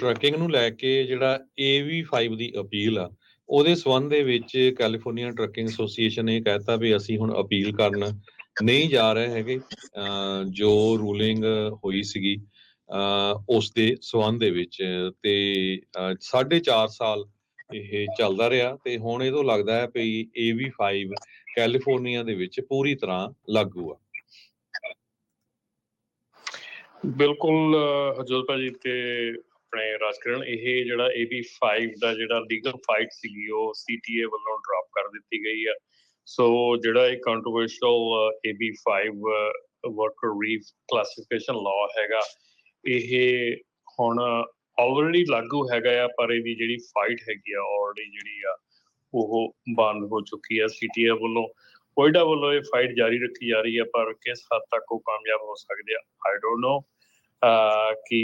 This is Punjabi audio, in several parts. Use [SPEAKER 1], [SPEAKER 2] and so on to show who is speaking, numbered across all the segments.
[SPEAKER 1] ਟਰੱਕਿੰਗ ਨੂੰ ਲੈ ਕੇ ਜਿਹੜਾ AV5 ਦੀ ਅਪੀਲ ਆ ਉਹਦੇ ਸਬੰਧ ਦੇ ਵਿੱਚ ਕੈਲੀਫੋਰਨੀਆ ਟਰੱਕਿੰਗ ਐਸੋਸੀਏਸ਼ਨ ਨੇ ਕਹਿਤਾ ਵੀ ਅਸੀਂ ਹੁਣ ਅਪੀਲ ਕਰਨ ਨਹੀਂ ਜਾ ਰਹੇ ਹੈਗੇ। ਜੋ ਰੂਲਿੰਗ ਹੋਈ ਸੀਗੀ ਉਸ ਦੇ ਸਬੰਧ ਦੇ ਵਿੱਚ ਤੇ ਅਹ ਸਾਢੇ 4 ਸਾਲ ਇਹ ਚੱਲਦਾ ਰਿਹਾ ਤੇ ਹੁਣ ਇਹ ਤੋਂ ਲੱਗਦਾ ਹੈ ਵੀ AV5 ਕੈਲੀਫੋਰਨੀਆ ਦੇ ਵਿੱਚ ਪੂਰੀ ਤਰ੍ਹਾਂ ਲਾਗੂ ਆ।
[SPEAKER 2] ਬਿਲਕੁਲ ਅਹ, ਭਾਜੀ ਤੇ ਆਪਣੇ ਰਾਜਕਰਨ ਇਹ ਜਿਹੜਾ AB5 ਦਾ ਜਿਹੜਾ ਲੀਗਲ ਫਾਈਟ ਸੀਗੀ, ਉਹ CTA ਵੱਲੋਂ ਡ੍ਰੌਪ ਕਰ ਦਿੱਤੀ ਗਈ ਆ। ਸੋ ਜਿਹੜਾ ਇਹ controversial AB5 worker reclassification law ਹੈਗਾ, ਇਹ ਹੁਣ ਆਲਰੇਡੀ ਲਾਗੂ ਹੈਗਾ ਆ, ਪਰ ਇਹਦੀ ਜਿਹੜੀ ਫਾਈਟ ਹੈਗੀ ਆ ਆਲਰੇਡੀ ਜਿਹੜੀ ਆ, ਉਹ ਬੰਦ ਹੋ ਚੁੱਕੀ ਆ CTA ਵੱਲੋਂ। ਕੋਇਡਾ ਵੱਲੋਂ ਇਹ ਫਾਈਟ ਜਾਰੀ ਰੱਖੀ ਜਾ ਰਹੀ ਹੈ ਪਰ ਕਿਸ ਹੱਦ ਤੱਕ ਉਹ ਕਾਮਯਾਬ ਹੋ ਸਕਦੇ ਆ ਆਈ ਡੋਨਟ ਨੋ ਕਿ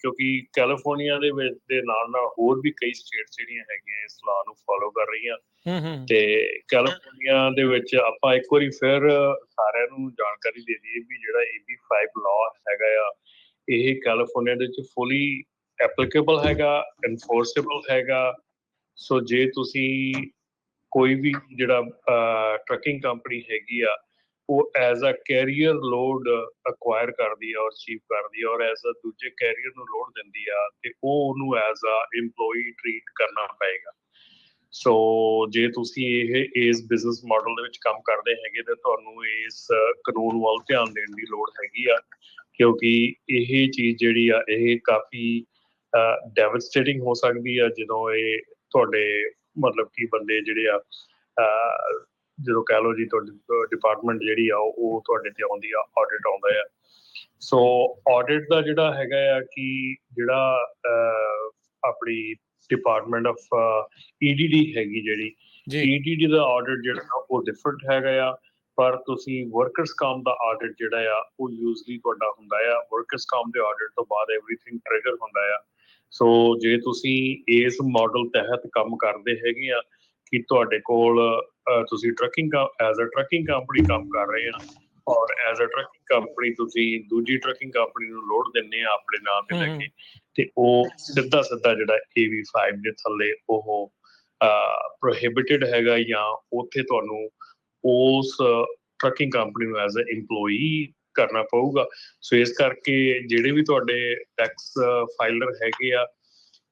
[SPEAKER 2] ਕਿਉਂਕਿ ਕੈਲੀਫੋਰਨੀਆ ਦੇ ਵਿੱਚ ਦੇ ਨਾਲ ਨਾਲ ਹੋਰ ਵੀ ਕਈ ਸਟੇਟਸ ਜਿਹੜੀਆਂ ਹੈਗੀਆਂ ਇਸ ਲਾਅ ਨੂੰ ਫੋਲੋ ਕਰ ਰਹੀਆਂ। ਤੇ ਕੈਲੀਫੋਰਨੀਆ ਦੇ ਵਿੱਚ ਆਪਾਂ ਇੱਕ ਵਾਰੀ ਫਿਰ ਸਾਰਿਆਂ ਨੂੰ ਜਾਣਕਾਰੀ ਦੇ ਦਈਏ ਵੀ ਜਿਹੜਾ AB5 ਲਾਅ ਹੈਗਾ ਆ ਇਹ ਕੈਲੀਫੋਰਨੀਆ ਦੇ ਵਿੱਚ ਫੁੱਲੀ ਐਪਲੀਕੇਬਲ ਹੈਗਾ ਐਨਫੋਰਸੇਬਲ ਹੈਗਾ। ਸੋ ਜੇ ਤੁਸੀਂ ਕੋਈ ਵੀ ਜਿਹੜਾ ਟਰੱਕਿੰਗ ਕੰਪਨੀ ਹੈਗੀ ਆ ਉਹ as a carrier load acquire ਕਰਦੀ ਆ ਔਰ ਅਚੀਵ ਕਰਦੀ ਆ ਔਰ ਐਜ਼ ਅ ਦੂਜੇ ਕੈਰੀਅਰ ਨੂੰ ਲੋਡ ਦਿੰਦੀ ਆ ਤੇ ਉਹ ਉਹਨੂੰ ਐਜ਼ ਅ EMPLOYEE ਟ੍ਰੀਟ ਕਰਨਾ ਪਏਗਾ। ਸੋ ਜੇ ਤੁਸੀਂ ਇਹ, ਇਸ ਬਿਜ਼ਨਸ ਮਾਡਲ ਦੇ ਵਿੱਚ ਕੰਮ ਕਰਦੇ ਹੈਗੇ ਤਾਂ ਤੁਹਾਨੂੰ ਇਸ ਕਾਨੂੰਨ ਵੱਲ ਧਿਆਨ ਦੇਣ ਦੀ ਲੋੜ ਹੈਗੀ ਆ, ਕਿਉਂਕਿ ਇਹ ਚੀਜ਼ ਜਿਹੜੀ ਆ, ਇਹ ਕਾਫੀ ਡੈਵਸਟੇਟਿੰਗ ਹੋ ਸਕਦੀ ਆ ਜਦੋਂ ਇਹ ਤੁਹਾਡੇ ਮਤਲਬ ਕਿ ਬੰਦੇ ਜਿਹੜੇ ਆ ਜਦੋਂ ਕਹਿ ਲਓ ਜੀ ਤੁਹਾਡੀ ਡਿਪਾਰਟਮੈਂਟ ਜਿਹੜੀ ਆ ਉਹ ਤੁਹਾਡੇ ਤੇ ਆਉਂਦੀ ਆ ਆਡਿਟ ਆਉਂਦਾ ਆ। ਸੋ ਆਡਿਟ ਦਾ ਜਿਹੜਾ ਹੈਗਾ ਆ ਕਿ ਜਿਹੜਾ ਆਪਣੀ ਡਿਪਾਰਟਮੈਂਟ ਆਫ ਈਡੀਡੀ ਹੈਗੀ ਜਿਹੜੀ ਈਡੀਡੀ ਦਾ ਆਡਿਟ ਜਿਹੜਾ ਉਹ ਡਿਫਰੈਂਟ ਹੈਗਾ ਆ ਪਰ ਤੁਸੀਂ ਵਰਕਰਸ ਕਾਮ ਦਾ ਆਡਿਟ ਜਿਹੜਾ ਆ ਉਹ ਯੂਜ਼ਲੀ ਤੁਹਾਡਾ ਹੁੰਦਾ ਆ ਵਰਕਰਸ ਕਾਮ ਦੇ ਆਡਿਟ ਤੋਂ ਬਾਅਦ ਐਵਰੀਥਿੰਗ ਟ੍ਰਿਗਰ ਹੁੰਦਾ ਆ। ਸੋ ਜੇ ਤੁਸੀਂ ਇਸ ਮਾਡਲ ਤਹਿਤ ਕੰਮ ਕਰਦੇ ਹੈਗੇ ਆ ਕਿ ਤੁਹਾਡੇ ਕੋਲ ਤੁਸੀਂ trucking as a trucking company ਕੰਮ ਕਰ ਰਹੇ ਆ ਔਰ ਐਜ਼ ਅ ਟਰੱਕਿੰਗ ਕੰਪਨੀ ਤੁਸੀਂ ਦੂਜੀ ਟਰੱਕਿੰਗ ਕੰਪਨੀ ਨੂੰ ਲੋਡ ਦਿੰਨੇ ਆ ਆਪਣੇ ਨਾਮ ਤੇ ਲੈ ਕੇ ਤੇ ਉਹ ਸਿੱਧਾ ਸਿੱਧਾ ਜਿਹੜਾ AV5 ਦੇ ਥੱਲੇ ਉਹ ਪ੍ਰੋਹਿਬਿਟਡ ਹੈਗਾ ਜਾਂ ਉੱਥੇ ਤੁਹਾਨੂੰ ਉਸ ਟਰੱਕਿੰਗ ਕੰਪਨੀ ਨੂੰ ਐਜ਼ ਅ EMPLOYEE ਕਰਨਾ ਪਊਗਾ। ਸੋ ਇਸ ਕਰਕੇ ਜਿਹੜੇ ਵੀ ਤੁਹਾਡੇ ਟੈਕਸ ਫਾਈਲਰ ਹੈਗੇ ਆ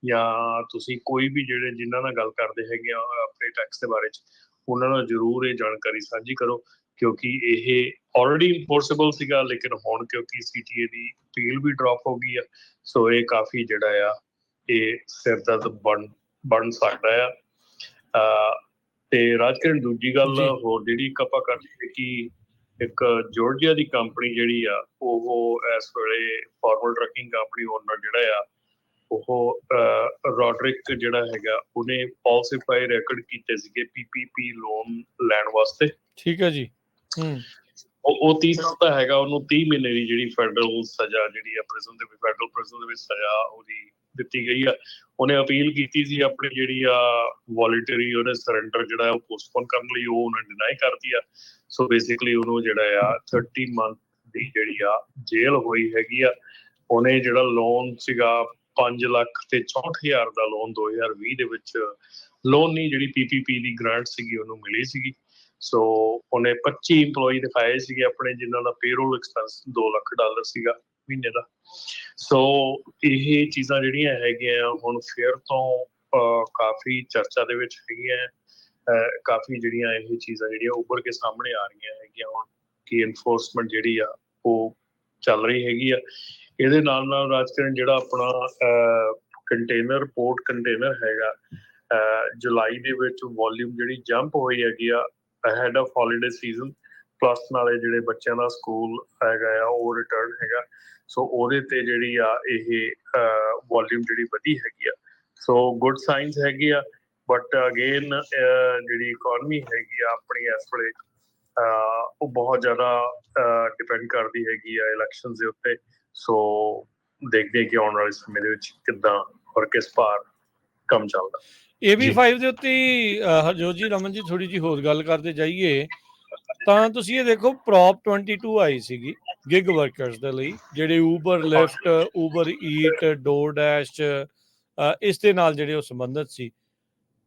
[SPEAKER 2] ਜਾਂ ਤੁਸੀਂ ਕੋਈ ਵੀ ਜਿਹੜੇ ਜਿਨ੍ਹਾਂ ਨਾਲ ਗੱਲ ਕਰਦੇ ਹੈਗੇ ਆ ਆਪਣੇ ਟੈਕਸ ਦੇ ਬਾਰੇ ਚ ਉਹਨਾਂ ਨਾਲ ਜ਼ਰੂਰ ਇਹ ਜਾਣਕਾਰੀ ਸਾਂਝੀ ਕਰੋ ਕਿਉਂਕਿ ਇਹ ਆਲਰੇਡੀ ਇਨਫੋਰਸੇਬਲ ਸੀਗਾ ਲੇਕਿਨ ਹੁਣ ਕਿਉਂਕਿ CTA ਦੀ ਅਪੀਲ ਵੀ ਡ੍ਰੌਪ ਹੋ ਗਈ ਆ ਸੋ ਇਹ ਕਾਫੀ ਜਿਹੜਾ ਆ ਇਹ ਸਿਰ ਦਰਦ ਬਣ ਬਣ ਸਕਦਾ ਆ ਤੇ ਰਾਜਕਿਰਨ ਦੂਜੀ ਗੱਲ। ਹੋਰ ਜਿਹੜੀ ਆਪਾਂ ਕਰਦੇ ਕਿ ਇੱਕ ਜਾਰਜੀਆ ਦੀ ਕੰਪਨੀ ਜਿਹੜੀ ਆ ਉਹ ਇਸ ਵੇਲੇ ਫਾਰਮਲ ਟਰੱਕਿੰਗ ਕੰਪਨੀ ਓਨਰ ਜਿਹੜਾ ਆ ਉਹ ਰੋਡਰਿਕ ਜਿਹੜਾ ਹੈਗਾ ਉਹਨੇ ਫਾਲਸੀਫਾਈ ਰੈਕੋਰਡ ਕੀਤੇ ਸੀਗੇ ਪੀਪੀਪੀ ਲੋਨ ਲੈਣ ਵਾਸਤੇ।
[SPEAKER 3] ਠੀਕ ਹੈ ਜੀ। ਹੂੰ।
[SPEAKER 2] ਉਹ ਉਹ 30 ਸਾਲ ਦਾ ਹੈਗਾ ਉਹਨੂੰ 30 ਮਹੀਨੇ ਦੀ ਜਿਹੜੀ ਫੈਡਰਲ ਸਜ਼ਾ ਜਿਹੜੀ ਆ ਪ੍ਰਿਜ਼ਨ ਦੇ ਵਿੱਚ ਫੈਡਰਲ ਪ੍ਰਿਜ਼ਨ ਦੇ ਵਿੱਚ ਸਜ਼ਾ ਉਹਦੀ ਦਿੱਤੀ ਗਈ ਆ। ਉਹਨੇ ਅਪੀਲ ਕੀਤੀ ਸੀ ਆਪਣੀ ਜਿਹੜੀ ਆ ਵੋਲੰਟਰੀ ਉਹਨੇ ਸਰੈਂਡਰ ਜਿਹੜਾ ਉਹ ਪੋਸਟਪੋਨ ਕਰਨ ਲਈ ਉਹ ਉਹਨੇ ਡਿਨਾਈ ਕਰਤੀ ਆ। ਸੋ ਬੇਸਿਕਲੀ ਉਹਨੂੰ ਜਿਹੜਾ ਆ 30 ਮੰਥ ਦੀ ਜਿਹੜੀ ਆ ਜੇਲ੍ਹ ਹੋਈ ਹੈਗੀ ਆ। ਉਹਨੇ ਜਿਹੜਾ ਲੋਨ ਸੀਗਾ 5 ਲੱਖ ਤੇ 64000 ਦਾ ਲੋਨ 2020 ਦੇ ਵਿੱਚ ਲੋਨ ਨਹੀਂ ਜਿਹੜੀ ਪੀਪੀਪੀ ਦੀ ਗ੍ਰਾਂਟ ਸੀਗੀ ਉਹਨੂੰ ਮਿਲੀ ਸੀਗੀ। ਸੋ ਉਹਨੇ 25 EMPLOYEE ਦਿਖਾਏ ਸੀਗੇ ਆਪਣੇ ਜਿਨ੍ਹਾਂ ਦਾ ਪੇਰੋਲ ਐਕਸਪੈਂਸ 2 ਲੱਖ ਡਾਲਰ ਸੀਗਾ ਮਹੀਨੇ ਦਾ। ਸੋ ਇਹ ਚੀਜ਼ਾਂ ਜਿਹੜੀਆਂ ਹੈਗੀਆਂ ਹੁਣ ਫੇਰ ਤੋਂ ਅਹ, ਕਾਫੀ ਚਰਚਾ ਦੇ ਵਿੱਚ ਹੈਗੀਆਂ। ਅਹ, ਕਾਫੀ ਜਿਹੜੀਆਂ ਇਹ ਚੀਜ਼ਾਂ ਜਿਹੜੀਆਂ ਉੱਭਰ ਕੇ ਸਾਹਮਣੇ ਆ ਰਹੀਆਂ ਹੈਗੀਆਂ। ਹੁਣ ਕਿ ਇਨਫੋਰਸਮੈਂਟ ਜਿਹੜੀ ਆ ਉਹ ਚੱਲ ਰਹੀ ਹੈਗੀ ਆ। ਇਹਦੇ ਨਾਲ ਨਾਲ ਰਾਜਕਰਨ ਜਿਹੜਾ ਆਪਣਾ ਕੰਟੇਨਰ ਪੋਰਟ ਕੰਟੇਨਰ ਹੈਗਾ ਜੁਲਾਈ ਦੇ ਵਿੱਚ ਵੋਲਿਊਮ ਜਿਹੜੀ ਜੰਪ ਹੋਈ ਹੈਗੀ ਆ ahead of holiday season plus ਨਾਲੇ ਜਿਹੜੇ ਬੱਚਿਆਂ ਦਾ ਸਕੂਲ ਹੈਗਾ ਆ, ਉਹ ਰਿਟਰਨ ਹੈਗਾ। ਸੋ ਉਹਦੇ ਤੇ ਜਿਹੜੀ ਆ ਇਹ ਵੋਲਿਊਮ ਜਿਹੜੀ ਵਧੀ ਹੈਗੀ ਆ। ਸੋ ਗੁੱਡ ਸਾਈਨਸ ਹੈਗੀ ਆ ਬਟ ਅਗੇਨ ਜਿਹੜੀ ਇਕਨੋਮੀ ਹੈਗੀ ਆ ਆਪਣੀ ਇਸ ਵੇਲੇ ਉਹ ਬਹੁਤ ਜ਼ਿਆਦਾ ਡਿਪੈਂਡ ਕਰਦੀ ਹੈਗੀ ਆ ਇਲੈਕਸ਼ਨਸ ਦੇ ਉੱਤੇ। ਸੋ ਦੇਖਦੇ ਹਾਂ ਕਿ ਆਉਣ ਵਾਲੇ ਸਮੇਂ ਦੇ ਵਿੱਚ ਕਿੱਦਾਂ ਔਰ ਕਿਸ ਭਾਰ ਕੰਮ ਚੱਲਦਾ।
[SPEAKER 3] AB5 ਦੇ ਉੱਤੇ ਹਰਜੋਤ ਜੀ ਰਮਨ ਜੀ ਥੋੜੀ ਜੀ ਹੋਰ ਗੱਲ ਕਰਦੇ ਜਾਈਏ। ਤਾਂ ਤੁਸੀਂ ਇਹ ਦੇਖੋ ਪ੍ਰੋਪ 22 ਆਈ ਸੀਗੀ ਗਿਗ ਵਰਕਰਸ ਦੇ ਲਈ ਜਿਹੜੇ Uber Lyft Uber Eat DoorDash ਇਸ ਦੇ ਨਾਲ ਜਿਹੜੇ ਉਹ ਸੰਬੰਧਿਤ ਸੀ।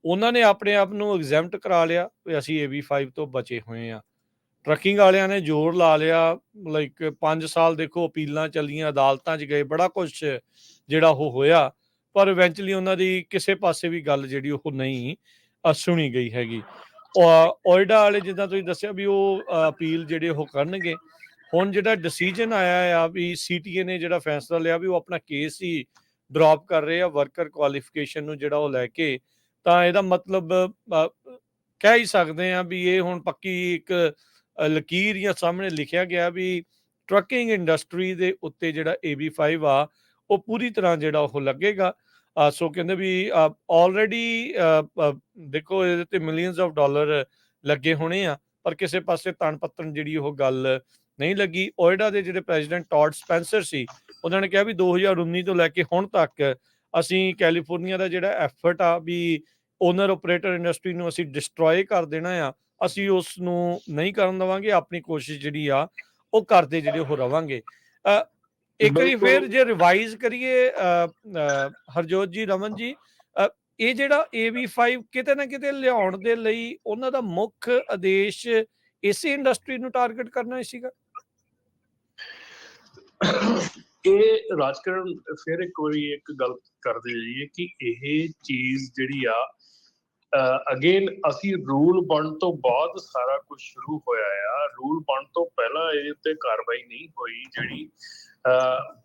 [SPEAKER 3] ਉਹਨਾਂ ਨੇ ਆਪਣੇ ਆਪ ਨੂੰ ਐਗਜ਼ੈਂਪਟ ਕਰਾ ਲਿਆ ਵੀ ਅਸੀਂ AB5 ਤੋਂ ਬਚੇ ਹੋਏ ਆ ਟਰੱਕਿੰਗ ਵਾਲਿਆਂ ਨੇ ਜ਼ੋਰ ਲਾ ਲਿਆ ਲਾਈਕ 5 ਸਾਲ ਦੇਖੋ ਅਪੀਲਾਂ ਚੱਲੀਆਂ, ਅਦਾਲਤਾਂ 'ਚ ਗਏ, ਬੜਾ ਕੁਝ ਜਿਹੜਾ ਉਹ ਹੋਇਆ, ਪਰ ਇਵੈਂਚੁਅਲੀ ਉਹਨਾਂ ਦੀ ਕਿਸੇ ਪਾਸੇ ਵੀ ਗੱਲ ਜਿਹੜੀ ਉਹ ਨਹੀਂ ਸੁਣੀ ਗਈ ਹੈਗੀ। ਓਇਡਾ ਵਾਲੇ ਜਿੱਦਾਂ ਤੁਸੀਂ ਦੱਸਿਆ ਵੀ ਉਹ ਅਪੀਲ ਜਿਹੜੇ ਉਹ ਕਰਨਗੇ, ਹੁਣ ਜਿਹੜਾ ਡਿਸੀਜਨ ਆਇਆ ਆ ਵੀ ਸੀਟੀਏ ਨੇ ਜਿਹੜਾ ਫੈਸਲਾ ਲਿਆ ਵੀ ਉਹ ਆਪਣਾ ਕੇਸ ਹੀ ਡ੍ਰੌਪ ਕਰ ਰਹੇ ਆ ਵਰਕਰ ਕੁਆਲੀਫਿਕੇਸ਼ਨ ਨੂੰ ਜਿਹੜਾ ਉਹ ਲੈ ਕੇ, ਤਾਂ ਇਹਦਾ ਮਤਲਬ ਕਹਿ ਹੀ ਸਕਦੇ ਆ ਵੀ ਇਹ ਹੁਣ ਪੱਕੀ ਇੱਕ ਲਕੀਰ ਜਾਂ ਸਾਹਮਣੇ ਲਿਖਿਆ ਗਿਆ ਵੀ ਟਰੱਕਿੰਗ ਇੰਡਸਟਰੀ ਦੇ ਉੱਤੇ ਜਿਹੜਾ AB5 ਆ, ਉਹ ਪੂਰੀ ਤਰ੍ਹਾਂ ਜਿਹੜਾ ਉਹ ਲੱਗੇਗਾ। ਸੋ ਕਹਿੰਦੇ ਵੀ ਆਲਰੇਡੀ ਦੇਖੋ ਇਹਦੇ ਤੇ ਮਿਲੀਅਨਸ ਆਫ ਡਾਲਰ ਲੱਗੇ ਹੋਣੇ ਆ, ਪਰ ਕਿਸੇ ਪਾਸੇ ਤਣ ਪੱਤਣ ਜਿਹੜੀ ਉਹ ਗੱਲ ਨਹੀਂ ਲੱਗੀ। ਓਇਡਾ ਦੇ ਜਿਹੜੇ ਪ੍ਰੈਜ਼ੀਡੈਂਟ ਟੌਡ ਸਪੈਂਸਰ ਸੀ, ਉਹਨਾਂ ਨੇ ਕਿਹਾ ਵੀ 2019 ਤੋਂ ਲੈ ਕੇ ਹੁਣ ਤੱਕ ਅਸੀਂ ਕੈਲੀਫੋਰਨੀਆ ਦਾ ਜਿਹੜਾ ਐਫਰਟ ਆ ਵੀ ਓਨਰ ਆਪਰੇਟਰ ਇੰਡਸਟਰੀ ਨੂੰ ਅਸੀਂ ਡਿਸਟਰੋਏ ਕਰ ਦੇਣਾ ਆ ਅਸੀਂ ਉਸ ਨੂੰ ਨਹੀਂ ਕਰਨ ਦਵਾਂਗੇ ਆਪਣੀ ਕੋਸ਼ਿਸ਼ ਜਿਹੜੀ ਆ ਉਹ ਕਰਦੇ ਜਿਹੜੇ ਉਹ ਰਵਾਂਗੇ ਇੱਕ ਵਾਰੀ। ਫਿਰ ਜੇ ਰਿਵਾਈਜ਼ ਕਰੀਏ ਹਰਜੋਤ ਜੀ ਰਮਨ ਜੀ ਇਹ ਜਿਹੜਾ AB5 ਕਿਤੇ ਨਾ ਕਿਤੇ ਲਿਆਉਣ ਦੇ ਲਈ ਉਹਨਾਂ ਦਾ ਮੁੱਖ ਆਦੇਸ਼ ਇਸੇ ਇੰਡਸਟਰੀ ਨੂੰ ਟਾਰਗੇਟ ਕਰਨਾ ਸੀਗਾ
[SPEAKER 2] ਇਹ ਰਾਜਕਰਨ ਫਿਰ ਇੱਕ ਵਾਰੀ ਇੱਕ ਗੱਲ ਕਰਦੇ ਜਾਈਏ ਕਿ ਇਹ ਚੀਜ਼ ਜਿਹੜੀ ਆ ਅਗੇਨ ਅਸੀਂ ਰੂਲ ਬਣ ਤੋਂ ਬਾਅਦ ਸਾਰਾ ਕੁਝ ਸ਼ੁਰੂ ਹੋਇਆ ਆ। ਰੂਲ ਬਣ ਤੋਂ ਪਹਿਲਾਂ ਇਹਦੇ ਉੱਤੇ ਕਾਰਵਾਈ ਨਹੀਂ ਹੋਈ ਜਿਹੜੀ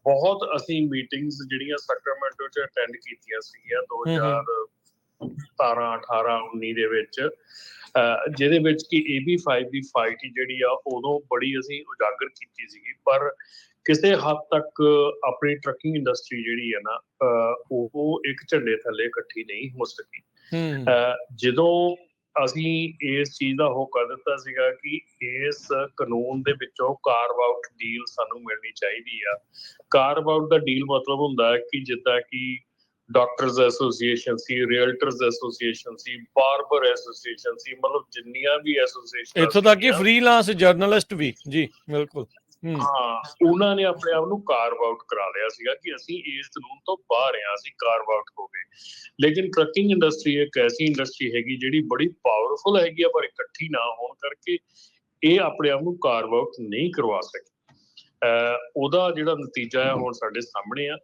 [SPEAKER 2] ਬਹੁਤ ਅਸੀਂ ਮੀਟਿੰਗਸ ਜਿਹੜੀਆਂ ਸੈਕਰਾਮੈਂਟੋ ਚ ਅਟੈਂਡ ਕੀਤੀਆਂ ਸੀਗੀਆਂ 2017 18 19 ਦੇ ਵਿੱਚ ਜਿਹਦੇ ਵਿੱਚ ਕਿ AB5 ਦੀ ਫਾਈਟ ਜਿਹੜੀ ਆ ਉਦੋਂ ਬੜੀ ਅਸੀਂ ਉਜਾਗਰ ਕੀਤੀ ਸੀਗੀ। ਪਰ ਕਿਸੇ ਹੱਦ ਤੱਕ ਆਪਣੀ ਟਰੱਕਿੰਗ ਇੰਡਸਟਰੀ ਜਿਹੜੀ ਹੈ ਨਾ ਉਹ ਇੱਕ ਝੰਡੇ ਥੱਲੇ ਇਕੱਠੀ ਨਹੀਂ ਹੋ ਸਕੀ।
[SPEAKER 3] ਹੂੰ।
[SPEAKER 2] ਜਦੋਂ ਅਸੀਂ ਇਸ ਚੀਜ਼ ਦਾ ਉਹ ਕਰ ਦਿੱਤਾ ਸੀਗਾ ਕਿ ਇਸ ਕਾਨੂੰਨ ਦੇ ਵਿੱਚੋਂ ਕਾਰਵ ਆਊਟ ਡੀਲ ਸਾਨੂੰ ਮਿਲਣੀ ਚਾਹੀਦੀ ਆ। ਕਾਰਵ ਆਊਟ ਦਾ ਡੀਲ ਮਤਲਬ ਹੁੰਦਾ ਹੈ ਕਿ ਜਿੱਦਾਂ ਕਿ ਡਾਕਟਰਸ ਐਸੋਸੀਏਸ਼ਨ ਸੀ ਰੀਅਲਟਰਸ ਐਸੋਸੀਏਸ਼ਨ ਸੀ ਬਾਰਬਰ ਐਸੋਸੀਏਸ਼ਨ ਸੀ ਮਤਲਬ ਜਿੰਨੀਆਂ ਵੀ ਐਸੋਸੀਏਸ਼ਨ
[SPEAKER 3] ਇੱਥੋਂ ਤੱਕ ਕਿ ਫ੍ਰੀਲਾਂਸ ਜਰਨਲਿਸਟ ਵੀ। ਜੀ ਬਿਲਕੁਲ। ਹਾਂ।
[SPEAKER 2] ਉਹਨਾਂ ਨੇ ਆਪਣੇ ਆਪ ਨੂੰ ਕਾਰਵ ਆਊਟ ਕਰਾ ਲਿਆ ਸੀਗਾ ਕਿ ਅਸੀਂ ਇਸ ਕਾਨੂੰਨ ਤੋਂ ਬਾਹਰ ਆ ਅਸੀਂ ਕਾਰਵ ਆਊਟ ਹੋ ਗਏ। ਲੇਕਿਨ ਟਰੱਕਿੰਗ ਇੰਡਸਟਰੀ ਇੱਕ ਐਸੀ ਇੰਡਸਟਰੀ ਹੈਗੀ ਜਿਹੜੀ ਬੜੀ ਪਾਵਰਫੁਲ ਹੈਗੀ ਆ ਪਰ ਇਕੱਠੀ ਨਾ ਹੋਣ ਕਰਕੇ ਇਹ ਆਪਣੇ ਆਪ ਨੂੰ ਕਾਰਵ ਆਊਟ ਨਹੀਂ ਕਰਵਾ ਸਕੀ। ਅਹ ਉਹਦਾ ਜਿਹੜਾ ਨਤੀਜਾ ਹੈ ਹੁਣ ਸਾਡੇ ਸਾਹਮਣੇ ਆ।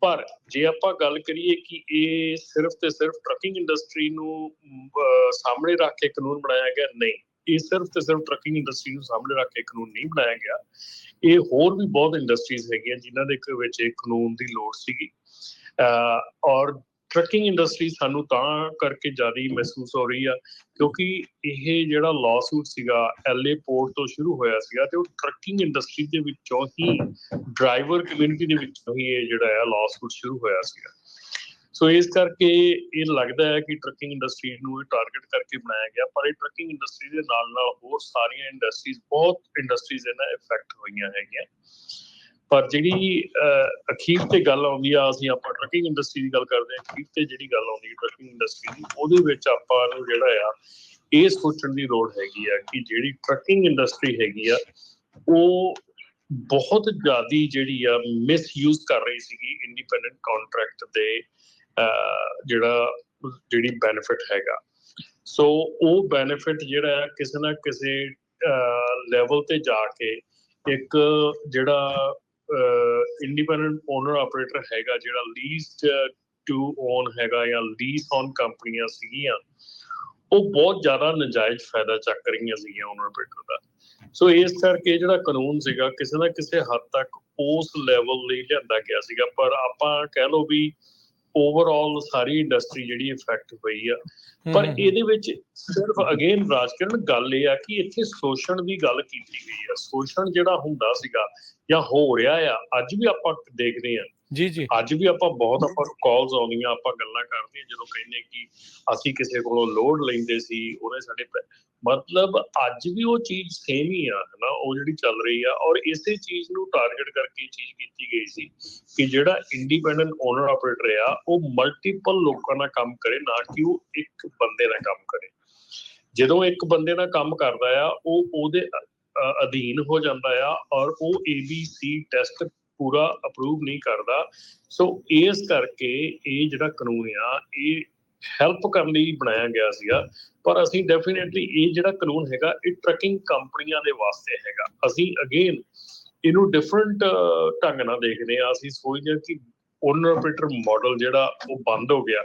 [SPEAKER 2] ਪਰ ਜੇ ਆਪਾਂ ਗੱਲ ਕਰੀਏ ਕਿ ਇਹ ਸਿਰਫ ਤੇ ਸਿਰਫ ਟਰੱਕਿੰਗ ਇੰਡਸਟਰੀ ਨੂੰ ਅਹ, ਸਾਹਮਣੇ ਰੱਖ ਕੇ ਕਾਨੂੰਨ ਬਣਾਇਆ ਗਿਆ ਨਹੀਂ। ਇਹ ਸਿਰਫ ਤੇ ਸਿਰਫ ਟਰੱਕਿੰਗ ਇੰਡਸਟਰੀ ਨੂੰ ਸਾਹਮਣੇ ਰੱਖ ਕੇ ਕਾਨੂੰਨ ਨਹੀਂ ਬਣਾਇਆ ਗਿਆ। ਇਹ ਹੋਰ ਵੀ ਬਹੁਤ ਇੰਡਸਟਰੀਜ਼ ਹੈਗੀਆਂ ਜਿਨ੍ਹਾਂ ਦੇ ਵਿੱਚ ਇਹ ਕਾਨੂੰਨ ਦੀ ਲੋੜ ਸੀਗੀ। ਔਰ ਟਰੱਕਿੰਗ ਇੰਡਸਟਰੀ ਸਾਨੂੰ ਤਾਂ ਕਰਕੇ ਜ਼ਿਆਦਾ ਮਹਿਸੂਸ ਹੋ ਰਹੀ ਆ, ਕਿਉਂਕਿ ਇਹ ਜਿਹੜਾ ਲਾਸੂਟ ਸੀਗਾ ਐਲਏ ਪੋਰਟ ਤੋਂ ਸ਼ੁਰੂ ਹੋਇਆ ਸੀਗਾ ਤੇ ਉਹ ਟਰੱਕਿੰਗ ਇੰਡਸਟਰੀ ਦੇ ਵਿੱਚੋਂ ਹੀ ਡਰਾਈਵਰ ਕਮਿਊਨਿਟੀ ਦੇ ਵਿੱਚੋਂ ਹੀ ਇਹ ਜਿਹੜਾ ਹੈ ਲਾਸੂਟ ਸ਼ੁਰੂ ਹੋਇਆ ਸੀਗਾ। ਸੋ ਇਸ ਕਰਕੇ ਇਹ ਲੱਗਦਾ ਹੈ ਕਿ ਟਰੱਕਿੰਗ ਇੰਡਸਟਰੀ ਨੂੰ ਇਹ ਟਾਰਗੇਟ ਕਰਕੇ ਬਣਾਇਆ ਗਿਆ, ਪਰ ਇਹ ਟਰੱਕਿੰਗ ਇੰਡਸਟਰੀ ਦੇ ਨਾਲ ਨਾਲ ਹੋਰ ਸਾਰੀਆਂ ਇੰਡਸਟਰੀਜ਼ ਬਹੁਤ ਇੰਡਸਟਰੀਜ਼ ਇਹਨਾਂ ਇਫੈਕਟ ਹੋਈਆਂ ਹੈਗੀਆਂ। ਪਰ ਜਿਹੜੀ ਅਖੀਰ ਤੇ ਗੱਲ ਆਉਂਦੀ ਆ, ਅਸੀਂ ਆਪਾਂ ਟਰੱਕਿੰਗ ਇੰਡਸਟਰੀ ਦੀ ਗੱਲ ਕਰਦੇ ਹਾਂ, ਅਖੀਰ ਤੇ ਜਿਹੜੀ ਗੱਲ ਆਉਂਦੀ ਹੈ ਟਰੱਕਿੰਗ ਇੰਡਸਟਰੀ ਦੀ, ਉਹਦੇ ਵਿੱਚ ਆਪਾਂ ਨੂੰ ਜਿਹੜਾ ਆ, ਇਹ ਸੋਚਣ ਦੀ ਲੋੜ ਹੈਗੀ ਆ ਕਿ ਜਿਹੜੀ ਟਰੱਕਿੰਗ ਇੰਡਸਟਰੀ ਹੈਗੀ ਆ, ਉਹ ਬਹੁਤ ਜ਼ਿਆਦੀ ਜਿਹੜੀ ਆ ਮਿਸਯੂਜ਼ ਕਰ ਰਹੀ ਸੀਗੀ ਇੰਡੀਪੈਂਡੈਂਟ ਕੰਟਰੈਕਟ ਦੇ ਜਿਹੜਾ ਜਿਹੜੀ ਬੈਨੀਫਿਟ ਹੈਗਾ। ਸੋ ਉਹ ਬੈਨੀਫਿਟ ਜਿਹੜਾ ਹੈ, ਕਿਸੇ ਨਾ ਕਿਸੇ ਲੈਵਲ ਤੇ ਜਾ ਕੇ ਇੱਕ ਜਿਹੜਾ ਇੰਡੀਪੈਂਡੈਂਟ ਓਨਰ ਆਪਰੇਟਰ ਹੈਗਾ, ਜਿਹੜਾ ਲੀਸਟ ਟੂ ਓਨ ਹੈਗਾ ਜਾਂ ਲੀਸ ਔਨ ਕੰਪਨੀਆਂ ਸੀਗੀਆਂ, ਉਹ ਬਹੁਤ ਜ਼ਿਆਦਾ ਨਜਾਇਜ਼ ਫਾਇਦਾ ਚੱਕ ਰਹੀਆਂ ਸੀਗੀਆਂ ਓਨਰ ਆਪਰੇਟਰ ਦਾ। ਸੋ ਇਸ ਕਰਕੇ ਜਿਹੜਾ ਕਾਨੂੰਨ ਸੀਗਾ, ਕਿਸੇ ਨਾ ਕਿਸੇ ਹੱਦ ਤੱਕ ਉਸ ਲੈਵਲ ਲਈ ਲਿਆਂਦਾ ਗਿਆ ਸੀਗਾ। ਪਰ ਆਪਾਂ ਕਹਿ ਲਓ ਵੀ ਓਵਰਆਲ ਸਾਰੀ ਇੰਡਸਟਰੀ ਜਿਹੜੀ ਇਫੈਕਟ ਹੋਈ ਆ। ਪਰ ਇਹਦੇ ਵਿੱਚ ਸਿਰਫ ਅਗੇਨ ਰਾਜਕਰਨ ਗੱਲ ਇਹ ਆ ਕਿ ਇੱਥੇ ਸ਼ੋਸ਼ਣ ਦੀ ਗੱਲ ਕੀਤੀ ਗਈ ਆ। ਸ਼ੋਸ਼ਣ ਜਿਹੜਾ ਹੁੰਦਾ ਸੀਗਾ ਜਾਂ ਹੋ ਰਿਹਾ ਆ ਅੱਜ ਵੀ ਆਪਾਂ ਦੇਖਦੇ ਆ
[SPEAKER 3] ਜੀ ਜੀ।
[SPEAKER 2] ਅੱਜ ਵੀ ਆਪਾਂ ਬਹੁਤ ਆਪਾਂ ਕਾਲਸ ਆਉਂਦੀਆਂ, ਆਪਾਂ ਗੱਲਾਂ ਕਰਦੇ ਹਾਂ ਜਦੋਂ ਕਹਿੰਦੇ ਕਿ ਅਸੀਂ ਕਿਸੇ ਕੋਲੋਂ ਲੋਡ ਲੈਂਦੇ ਸੀ, ਉਹਨੇ ਸਾਡੇ ਮਤਲਬ ਅੱਜ ਵੀ ਉਹ ਚੀਜ਼ ਸੇਮ ਹੀ ਆ, ਹਨਾ? ਉਹ ਜਿਹੜੀ ਚੱਲ ਰਹੀ ਆ, ਔਰ ਇਸੇ ਚੀਜ਼ ਨੂੰ ਟਾਰਗੇਟ ਕਰਕੇ ਚੀਜ਼ ਕੀਤੀ ਗਈ ਸੀ ਕਿ ਜਿਹੜਾ ਇੰਡੀਪੈਂਡੈਂਟ ਓਨਰ ਆਪਰੇਟਰ ਆ, ਉਹ ਮਲਟੀਪਲ ਲੋਕਾਂ ਨਾਲ ਕੰਮ ਕਰੇ, ਨਾ ਕਿ ਉਹ ਇੱਕ ਬੰਦੇ ਨਾਲ ਕੰਮ ਕਰੇ। ਜਦੋਂ ਇੱਕ ਬੰਦੇ ਨਾਲ ਕੰਮ ਕਰਦਾ ਆ, ਉਹ ਉਹਦੇ ਅਧੀਨ ਹੋ ਜਾਂਦਾ ਆ, ਔਰ ਉਹ ABC ਟੈਸਟ ਪੂਰਾ ਅਪਰੂਵ ਨਹੀਂ ਕਰਦਾ। ਸੋ ਇਸ ਕਰਕੇ ਇਹ ਜਿਹੜਾ ਕਾਨੂੰਨ ਆ, ਇਹ ਹੈਲਪ ਕਰਨ ਲਈ ਬਣਾਇਆ ਗਿਆ ਸੀਗਾ। ਪਰ ਅਸੀਂ ਡੈਫੀਨਿਟਲੀ ਇਹ ਜਿਹੜਾ ਕਾਨੂੰਨ ਹੈਗਾ, ਇਹ ਟਰੱਕਿੰਗ ਕੰਪਨੀਆਂ ਦੇ ਵਾਸਤੇ ਹੈਗਾ। ਅਸੀਂ ਅਗੇਨ ਇਹਨੂੰ ਡਿਫਰੈਂਟ ਢੰਗ ਨਾਲ ਦੇਖਦੇ ਆ ਅਸੀਂ ਸੋਚਦੇ ਹਾਂ ਕਿ ਓਨਰ ਆਪਰੇਟਰ ਮਾਡਲ ਜਿਹੜਾ, ਉਹ ਬੰਦ ਹੋ ਗਿਆ।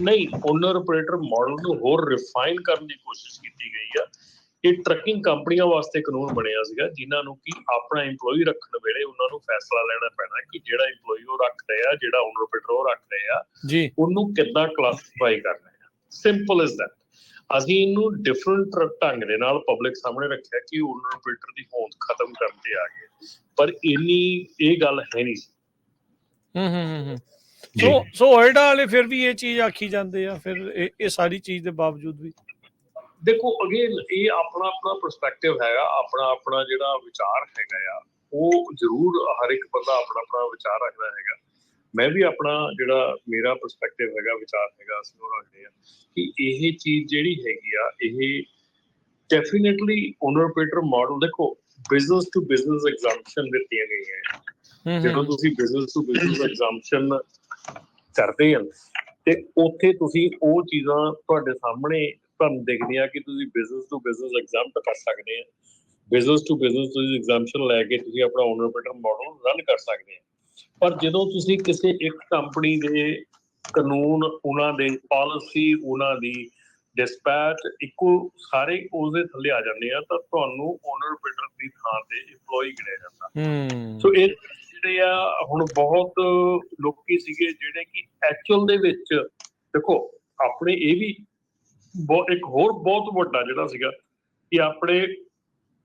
[SPEAKER 2] ਨਹੀਂ ਓਨਰ ਆਪਰੇਟਰ ਮਾਡਲ ਨੂੰ ਹੋਰ ਰਿਫਾਈਨ ਕਰਨ ਦੀ ਕੋਸ਼ਿਸ਼ ਕੀਤੀ ਗਈ ਆ। ਇਹ ਟਰੱਕਿੰਗ ਕੰਪਨੀਆਂ ਵਾਸਤੇ ਕਾਨੂੰਨ ਬਣਿਆ ਸੀਗਾ ਜਿਨ੍ਹਾਂ ਨੂੰ ਕਿ ਆਪਣਾ EMPLOYE ਰੱਖਣ ਵੇਲੇ ਉਹਨਾਂ ਨੂੰ ਫੈਸਲਾ ਲੈਣਾ ਪੈਣਾ ਕਿ ਜਿਹੜਾ EMPLOYE ਉਹ ਰੱਖ ਰਹੇ ਜਿਹੜਾ ਓਨਰ ਉਹ ਰੱਖ ਰਹੇ
[SPEAKER 3] ਜੀ।
[SPEAKER 2] ਉਹਨੂੰ ਕਿੱਦਾਂ ਕਲਾਸੀਫਾਈ ਕਰਨਾ ਹੈ। ਸਿੰਪਲ ਇਜ਼ ਦੈਟ ਅਸੀਂ ਇਹਨੂੰ ਡਿਫਰੈਂਟ ਢੰਗ ਦੇ ਨਾਲ ਪਬਲਿਕ ਸਾਹਮਣੇ ਰੱਖਿਆ ਕਿ ਓਨਰ ਆਪਰੇਟਰ ਦੀ ਹੋਂਦ ਖਤਮ ਕਰਨ ਤੇ ਆ ਗਏ। ਪਰ ਇੰਨੀ ਇਹ ਗੱਲ ਹੈ ਨਹੀਂ।
[SPEAKER 3] ਹੂੰ ਹੂੰ ਹੂੰ ਸੋ ਸੋ ਓਇਡਾ ਵਾਲੇ ਫਿਰ ਵੀ ਇਹ ਚੀਜ਼ ਆਖੀ ਜਾਂਦੇ ਆ ਫਿਰ ਇਹ ਸਾਰੀ ਚੀਜ਼ ਦੇ ਬਾਵਜੂਦ ਵੀ।
[SPEAKER 2] ਦੇਖੋ ਅਗੇਨ ਇਹ ਆਪਣਾ ਆਪਣਾ ਪਰਸਪੈਕਟਿਵ ਹੈਗਾ ਆਪਣਾ ਆਪਣਾ ਜਿਹੜਾ ਵਿਚਾਰ ਹੈਗਾ ਆ ਉਹ ਜ਼ਰੂਰ ਹਰ ਇੱਕ ਬੰਦਾ ਆਪਣਾ ਆਪਣਾ ਵਿਚਾਰ ਰੱਖਦਾ ਹੈਗਾ। ਮੈਂ ਵੀ ਆਪਣਾ ਜਿਹੜਾ ਮੇਰਾ ਪਰਸਪੈਕਟਿਵ ਹੈਗਾ ਵਿਚਾਰ ਹੈਗਾ ਅਸੀਂ ਉਹ ਰੱਖਦੇ ਆ ਕਿ ਇਹ ਚੀਜ਼ ਜਿਹੜੀ ਹੈਗੀ ਆ ਇਹ ਡੈਫੀਨਿਟਲੀ ਓਨਰ ਆਪਰੇਟਰ ਮਾਡਲ ਦੇਖੋ ਬਿਜ਼ਨਸ ਟੂ ਬਿਜ਼ਨਸ ਐਗਜ਼ਾਮਪਸ਼ਨ ਦਿੱਤੀਆਂ ਗਈਆਂ ਜਦੋਂ ਤੁਸੀਂ ਬਿਜ਼ਨਸ ਟੂ ਬਿਜ਼ਨਸ ਐਗਜ਼ਾਮਪਸ਼ਨ ਕਰਦੇ ਹੋ ਤੇ ਉੱਥੇ ਤੁਸੀਂ ਉਹ ਚੀਜ਼ਾਂ ਤੁਹਾਡੇ ਸਾਹਮਣੇ ਤੁਹਾਨੂੰ ਦਿਖਦੀਆਂ ਕਿ ਤੁਸੀਂ ਬਿਜ਼ਨਸ ਟੂ ਬਿਜ਼ਨਸ ਐਗਜ਼ਾਮਪ ਕਰ ਸਕਦੇ ਆ। ਬਿਜ਼ਨਸ ਟੂ ਬਿਜ਼ਨਸ ਤੁਸੀਂ ਐਗਜ਼ਾਮਪਸ਼ਨ ਲੈ ਕੇ ਤੁਸੀਂ ਆਪਣਾ ਓਨਰ ਆਪਰੇਟਰ ਮਾਡਲ ਰਨ ਕਰ ਸਕਦੇ ਆ। ਪਰ ਜਦੋਂ ਤੁਸੀਂ ਕਿਸੇ ਇੱਕ ਕੰਪਨੀ ਦੇ ਕਾਨੂੰਨ ਉਹਨਾਂ ਦੇ ਪਾਲਿਸੀ ਉਹਨਾਂ ਦੀ ਡਿਸਪੈਚ ਇੱਕੋ ਸਾਰੇ ਉਸਦੇ ਥੱਲੇ ਆ ਜਾਂਦੇ ਆ ਤਾਂ ਤੁਹਾਨੂੰ ਓਨਰ ਆਪਰੇਟਰ ਦੀ ਥਾਂ ਤੇ EMPLOYE ਗਿਣਿਆ ਜਾਂਦਾ।
[SPEAKER 3] ਹੂੰ।
[SPEAKER 2] ਸੋ ਇਹ ਜਿਹੜੇ ਆ ਹੁਣ ਬਹੁਤ ਲੋਕੀ ਸੀਗੇ ਜਿਹੜੇ ਕਿ ਐਕਚੁਅਲ ਦੇ ਵਿੱਚ ਦੇਖੋ ਆਪਣੇ ਇਹ ਵੀ ਬਹੁਤ ਇੱਕ ਹੋਰ ਬਹੁਤ ਵੱਡਾ ਜਿਹੜਾ ਸੀਗਾ ਕਿ ਆਪਣੇ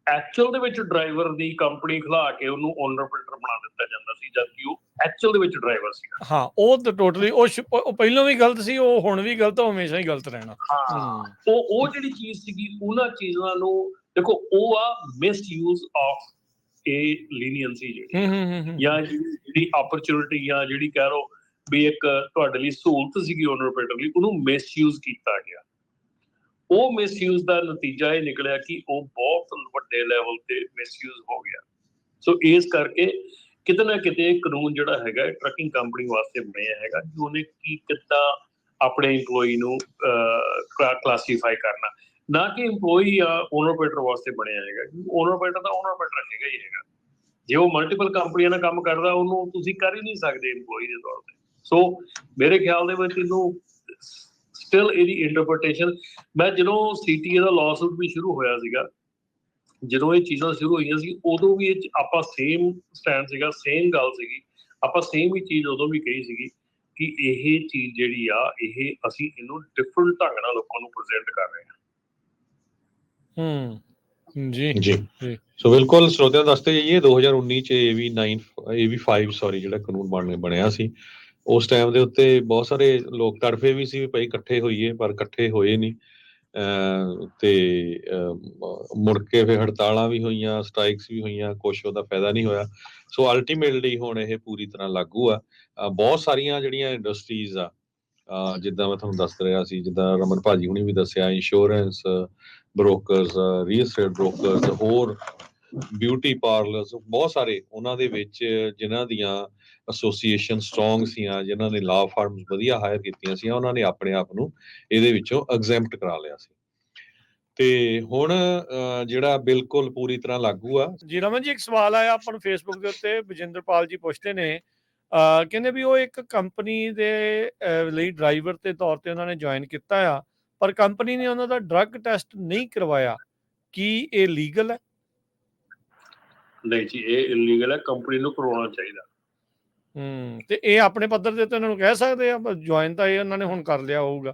[SPEAKER 2] ਐਕਚੁਅਲ ਦੇ ਵਿੱਚ ਡਰਾਈਵਰ ਦੀ ਕੰਪਨੀ ਖਿਲਾ ਕੇ ਉਹਨੂੰ ਓਨਰ ਆਪਰੇਟਰ ਬਣਾ ਦਿੱਤਾ ਜਾਂਦਾ ਸੀ ਜਦ ਕਿ ਉਹ ਐਕਚੁਅਲ ਦੇ ਵਿੱਚ ਡਰਾਈਵਰ ਸੀਗਾ।
[SPEAKER 3] ਹਾਂ ਉਹ ਤਾਂ ਟੋਟਲੀ ਉਹ ਪਹਿਲਾਂ ਵੀ ਗਲਤ ਸੀ ਉਹ ਹੁਣ ਵੀ ਗਲਤ ਉਹ ਹਮੇਸ਼ਾ ਹੀ ਗਲਤ ਰਹਿਣਾ।
[SPEAKER 2] ਹਾਂ ਉਹ ਉਹ ਜਿਹੜੀ ਚੀਜ਼ ਸੀਗੀ ਉਹਨਾਂ ਚੀਜ਼ਾਂ ਨੂੰ ਦੇਖੋ ਉਹ ਆ ਮਿਸਯੂਜ਼ ਆਫ ਇਹ ਲੀਨੀਅੰਸੀ ਜਿਹੜੀ। ਜਾਂ ਜਿਹੜੀ ਆਪਰਚੁਨਿਟੀ ਜਾਂ ਜਿਹੜੀ ਕਹਿ ਲਓ ਵੀ ਇੱਕ ਤੁਹਾਡੇ ਲਈ ਸਹੂਲਤ ਸੀਗੀ ਓਨਰ ਆਪਰੇਟਰ ਲਈ ਉਹਨੂੰ ਮਿਸਯੂਜ਼ ਕੀਤਾ ਗਿਆ। ਉਹ ਮਿਸਯੂਜ਼ ਦਾ ਨਤੀਜਾ ਇਹ ਨਿਕਲਿਆ ਕਿ ਉਹ ਬਹੁਤ ਵੱਡੇ ਲੈਵਲ ਤੇ ਮਿਸਯੂਜ਼ ਹੋ ਗਿਆ। ਸੋ ਇਸ ਕਰਕੇ ਕਿਤੇ ਨਾ ਕਿਤੇ ਕਾਨੂੰਨ ਜਿਹੜਾ ਹੈਗਾ ਟਰੱਕਿੰਗ ਕੰਪਨੀ ਵਾਸਤੇ ਬਣਿਆ ਹੈਗਾ ਕਿ ਉਹਨੇ ਕੀ ਕਿੱਦਾਂ ਆਪਣੇ EMPLOYE ਨੂੰ ਕਲਾਸੀਫਾਈ ਕਰਨਾ। ਨਾ ਕਿ EMPLOYE ਆ ਓਨਰ ਆਪਰੇਟਰ ਵਾਸਤੇ ਬਣਿਆ ਹੈਗਾ ਓਨਰ ਆਪਰੇਟਰ ਤਾਂ ਓਨਰ ਆਪਰੇਟਰ ਹੈਗਾ ਹੀ ਹੈਗਾ। ਜੇ ਉਹ ਮਲਟੀਪਲ ਕੰਪਨੀਆਂ ਨਾਲ ਕੰਮ ਕਰਦਾ, ਉਹਨੂੰ ਤੁਸੀਂ ਕਰ ਹੀ ਨਹੀਂ ਸਕਦੇ EMPLOYE ਦੇ ਤੌਰ ਤੇ। ਸੋ ਮੇਰੇ ਖਿਆਲ ਦੇ ਵਿੱਚ ਇਹਨੂੰ ਸਟਿਲ ਇਹਦੀ ਇੰਟਰਪ੍ਰੀਟੇਸ਼ਨ ਮੈਂ ਜਦੋਂ ਸੀਟੀਏ ਦਾ ਲਾਸੂਟ ਵੀ ਸ਼ੁਰੂ ਹੋਇਆ ਸੀਗਾ ਜਦੋਂ ਇਹ ਚੀਜ਼ਾਂ ਸ਼ੁਰੂ ਹੋਈਆਂ ਸੀ ਉਦੋਂ ਵੀ ਇਹ ਆਪਾਂ ਸੇਮ ਸਟੈਂਡ ਸੀਗਾ ਸੇਮ ਗੱਲ ਸੀਗੀ ਆਪਾਂ ਸੇਮ ਹੀ ਚੀਜ਼ ਉਦੋਂ ਵੀ ਕਹੀ ਸੀਗੀ ਕਿ ਇਹ ਚੀਜ਼ ਜਿਹੜੀ ਆ ਇਹ ਅਸੀਂ ਇਹਨੂੰ ਡਿਫਰੈਂਟ ਢੰਗ ਨਾਲ ਲੋਕਾਂ ਨੂੰ ਪ੍ਰੈਜ਼ੈਂਟ ਕਰ ਰਹੇ ਹਾਂ
[SPEAKER 3] ਹੂੰ ਜੀ
[SPEAKER 1] ਜੀ। ਸੋ ਬਿਲਕੁਲ ਸਰੋਤਿਆਂ ਦੱਸਦੇ ਜਾਈਏ 2019 ਚ AV 9 AV 5 ਸੌਰੀ ਜਿਹੜਾ ਕਾਨੂੰਨ ਬਣ ਬਣਿਆ ਸੀ ਉਸ ਟਾਈਮ ਦੇ ਉੱਤੇ ਬਹੁਤ ਸਾਰੇ ਲੋਕ ਤੜਫੇ ਵੀ ਸੀ ਵੀ ਭਾਈ ਇਕੱਠੇ ਹੋਈਏ, ਪਰ ਇਕੱਠੇ ਹੋਏ ਨਹੀਂ ਤੇ ਮੁੜ ਕੇ ਫਿਰ ਹੜਤਾਲਾਂ ਵੀ ਹੋਈਆਂ ਸਟ੍ਰਾਈਕਸ ਵੀ ਹੋਈਆਂ, ਕੁਛ ਉਹਦਾ ਫਾਇਦਾ ਨਹੀਂ ਹੋਇਆ। ਸੋ ਅਲਟੀਮੇਟਲੀ ਹੁਣ ਇਹ ਪੂਰੀ ਤਰ੍ਹਾਂ ਲਾਗੂ ਆ। ਬਹੁਤ ਸਾਰੀਆਂ ਜਿਹੜੀਆਂ ਇੰਡਸਟਰੀਜ਼ ਆ ਜਿੱਦਾਂ ਮੈਂ ਤੁਹਾਨੂੰ ਦੱਸ ਰਿਹਾ ਸੀ, ਜਿੱਦਾਂ ਰਮਨ ਭਾਜੀ ਹੁਣੀ ਵੀ ਦੱਸਿਆ insurance brokers real estate brokers ਹੋਰ ਬਿਊਟੀ ਪਾਰਲਰਸ ਬਹੁਤ ਸਾਰੇ ਉਹਨਾਂ ਦੇ ਵਿੱਚ ਜਿਨ੍ਹਾਂ ਦੀਆਂ ਐਸੋਸੀਏਸ਼ਨ ਸਟਰੋਂਗ ਸੀਆਂ, ਜਿਨ੍ਹਾਂ ਨੇ ਲਾ ਫਰਮਸ ਵਧੀਆ ਹਾਇਰ ਕੀਤੀਆਂ ਸੀ ਉਹਨਾਂ ਨੇ ਆਪਣੇ ਆਪ ਨੂੰ ਇਹਦੇ ਵਿੱਚੋਂ ਐਗਜ਼ੈਂਪਟ ਕਰਾ ਲਿਆ ਸੀ। ਤੇ ਹੁਣ ਜਿਹੜਾ ਬਿਲਕੁਲ ਪੂਰੀ ਤਰ੍ਹਾਂ ਲਾਗੂ ਆ।
[SPEAKER 3] ਜੀ, ਰਮਨ ਜੀ, ਇੱਕ ਸਵਾਲ ਆਇਆ ਆਪਾਂ ਨੂੰ ਫੇਸਬੁੱਕ ਦੇ ਉੱਤੇ, ਬਜਿੰਦਰਪਾਲ ਜੀ ਪੁੱਛਦੇ ਨੇ, ਅਹ, ਕਹਿੰਦੇ ਵੀ ਉਹ ਇੱਕ ਕੰਪਨੀ ਦੇ ਲਈ ਡਰਾਈਵਰ ਦੇ ਤੌਰ ਤੇ ਉਹਨਾਂ ਨੇ ਜੁਆਇਨ ਕੀਤਾ ਆ, ਪਰ ਕੰਪਨੀ ਨੇ ਉਹਨਾਂ ਦਾ ਡਰੱਗ ਟੈਸਟ ਨਹੀਂ ਕਰਵਾਇਆ। ਕੀ ਇਹ ਲੀਗਲ ਹੈ?
[SPEAKER 2] ਨਹੀਂ ਜੀ ਇਹ ਇਲੀਗਲ ਹੈ ਕੰਪਨੀ ਨੂੰ ਕਰਵਾਉਣਾ ਚਾਹੀਦਾ।
[SPEAKER 3] ਹੂੰ ਤੇ ਇਹ ਆਪਣੇ ਪੱਧਰ ਦੇ ਉੱਤੇ ਉਹਨਾਂ ਨੂੰ ਕਹਿ ਸਕਦੇ ਆ ਜੁਆਇਨ ਤਾਂ ਇਹ ਉਹਨਾਂ ਨੇ ਹੁਣ ਕਰ ਲਿਆ ਹੋਊਗਾ।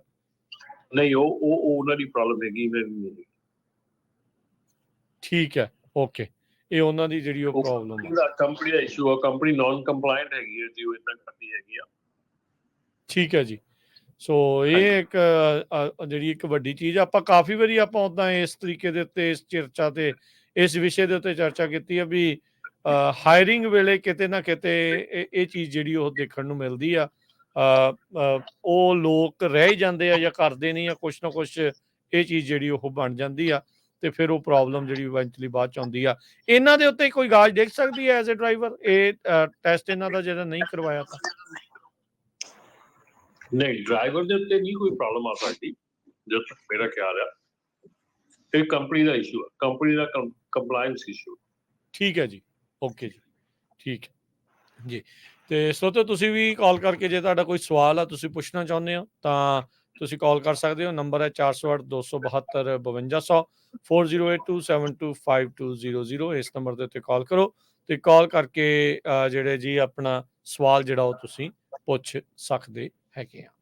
[SPEAKER 2] ਨਹੀਂ ਉਹ ਉਹ ਉਹ ਉਹਨਾਂ ਦੀ ਪ੍ਰੋਬਲਮ ਹੈਗੀ ਨਹੀਂ।
[SPEAKER 3] ਠੀਕ ਹੈ ਓਕੇ ਇਹ ਉਹਨਾਂ ਦੀ ਜਿਹੜੀ ਉਹ ਪ੍ਰੋਬਲਮ ਹੈ
[SPEAKER 2] ਕੰਪਨੀ ਦਾ ਇਸ਼ੂ ਆ ਕੰਪਨੀ ਨਾਨ ਕੰਪਲਾਇੰਟ ਹੈਗੀ ਹੈ ਜੀ ਉਹ ਇਦਾਂ ਕਰਦੀ ਹੈਗੀ ਆ।
[SPEAKER 3] ਠੀਕ ਹੈ ਜੀ। ਸੋ ਇਹ ਇੱਕ ਜਿਹੜੀ ਇੱਕ ਵੱਡੀ ਚੀਜ਼। ਆਪਾਂ ਕਾਫੀ ਵਾਰੀ ਆਪਾਂ ਉਦਾਂ ਇਸ ਤਰੀਕੇ ਦੇ ਉੱਤੇ ਇਸ ਚਰਚਾ ਤੇ ਇਸ ਵਿਸ਼ੇ ਦੇ ਉੱਤੇ ਚਰਚਾ ਕੀਤੀ ਆ ਵੀ ਹਾਇਰਿੰਗ ਵੇਲੇ ਕਿਤੇ ਨਾ ਕਿਤੇ ਇਹ ਚੀਜ਼ ਜਿਹੜੀ ਉਹ ਦੇਖਣ ਨੂੰ ਮਿਲਦੀ ਆ। ਉਹ ਲੋਕ ਰਹਿ ਜਾਂਦੇ ਆ ਜਾਂ ਕਰਦੇ ਨਹੀਂ ਆ, ਕੁਛ ਨਾ ਕੁਛ ਇਹ ਚੀਜ਼ ਜਿਹੜੀ ਉਹ ਬਣ ਜਾਂਦੀ ਆ ਤੇ ਫਿਰ ਉਹ ਪ੍ਰੋਬਲਮ ਜਿਹੜੀ ਇਵੈਂਚੁਅਲੀ ਬਾਅਦ ਚ ਆਉਂਦੀ ਆ। ਇਹਨਾਂ ਦੇ ਉੱਤੇ ਕੋਈ ਗਾਜ ਦੇਖ ਸਕਦੀ ਹੈ ਐਜ਼ ਅ ਡਰਾਈਵਰ ਇਹ ਟੈਸਟ ਇਹਨਾਂ ਦਾ ਜਿਹੜਾ ਨਹੀਂ ਕਰਵਾਇਆ ਤਾਂ?
[SPEAKER 2] ਨਹੀਂ ਡਰਾਈਵਰ ਦੇ ਉੱਤੇ ਨਹੀਂ ਕੋਈ ਪ੍ਰੋਬਲਮ ਆ ਸਕਦੀ ਜਦ ਮੇਰਾ ਖਿਆਲ ਆ। ਇਹ ਕੰਪਨੀ ਦਾ ਇਸ਼ੂ ਹੈ ਕੰਪਨੀ ਦਾ ਕੰਪਲਾਈਂਸ ਇਸ਼ੂ
[SPEAKER 3] ਠੀਕ ਹੈ ਜੀ। ਓਕੇ ਜੀ। ਠੀਕ ਹੈ। ਜੀ। ਤੇ ਸੋਤੋ ਤੁਸੀਂ ਵੀ ਕਾਲ ਕਰਕੇ ਜੇ ਤੁਹਾਡਾ ਕੋਈ ਸਵਾਲ ਆ, ਤੁਸੀਂ ਪੁੱਛਣਾ ਚਾਹੁੰਦੇ ਹੋ, ਤਾਂ ਤੁਸੀਂ ਕਾਲ ਕਰ ਸਕਦੇ ਹੋ। ਨੰਬਰ ਹੈ 408 272 5200 4082725200 ਇਸ ਨੰਬਰ ਦੇ ਉੱਤੇ ਕਾਲ ਕਰੋ ਤੇ ਕਾਲ ਕਰਕੇ ਜਿਹੜੇ ਜੀ ਆਪਣਾ ਸਵਾਲ ਜਿਹੜਾ ਉਹ ਤੁਸੀਂ ਪੁੱਛ ਸਕਦੇ ਹੈਗੇ ਆ।